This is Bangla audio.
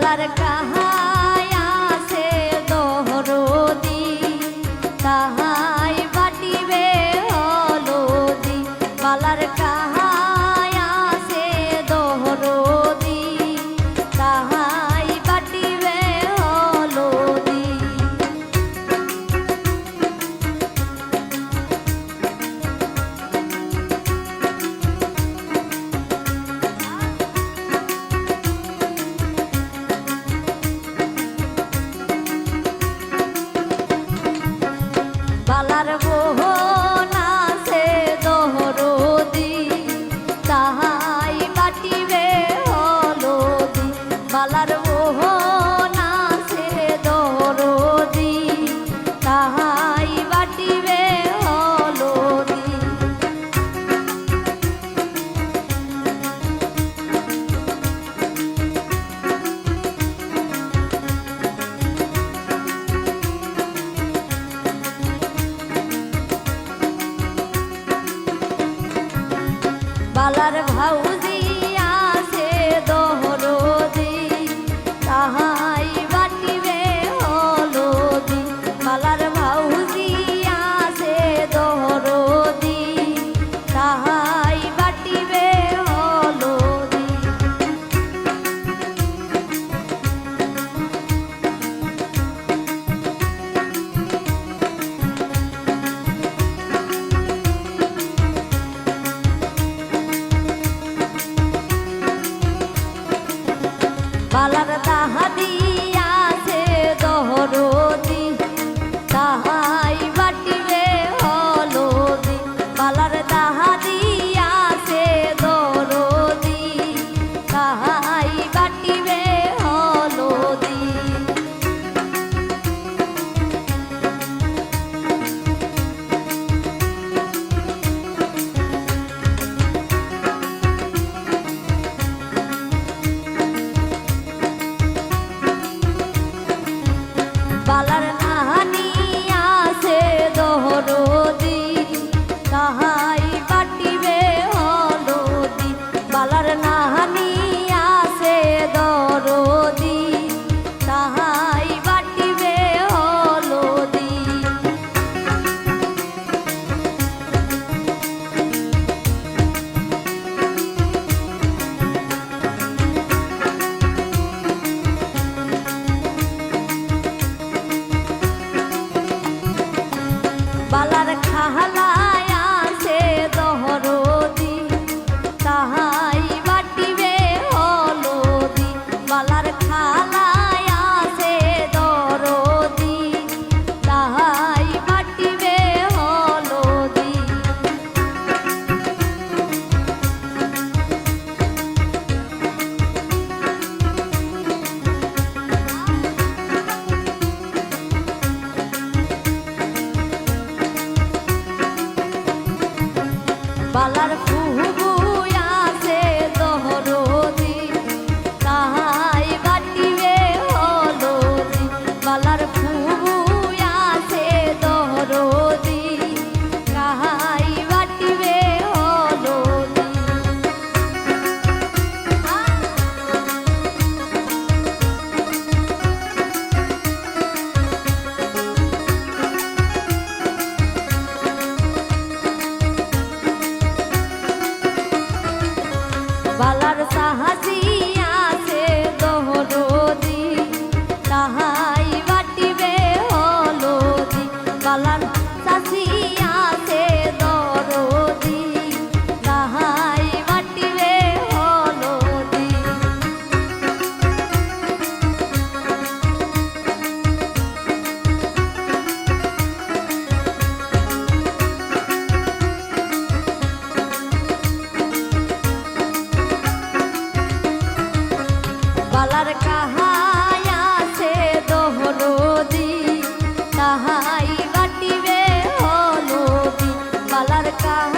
কালার কাহা আর ভাউ পালার তাহা দিয়াছে দহরদ ballare আলার সাহাজি cara.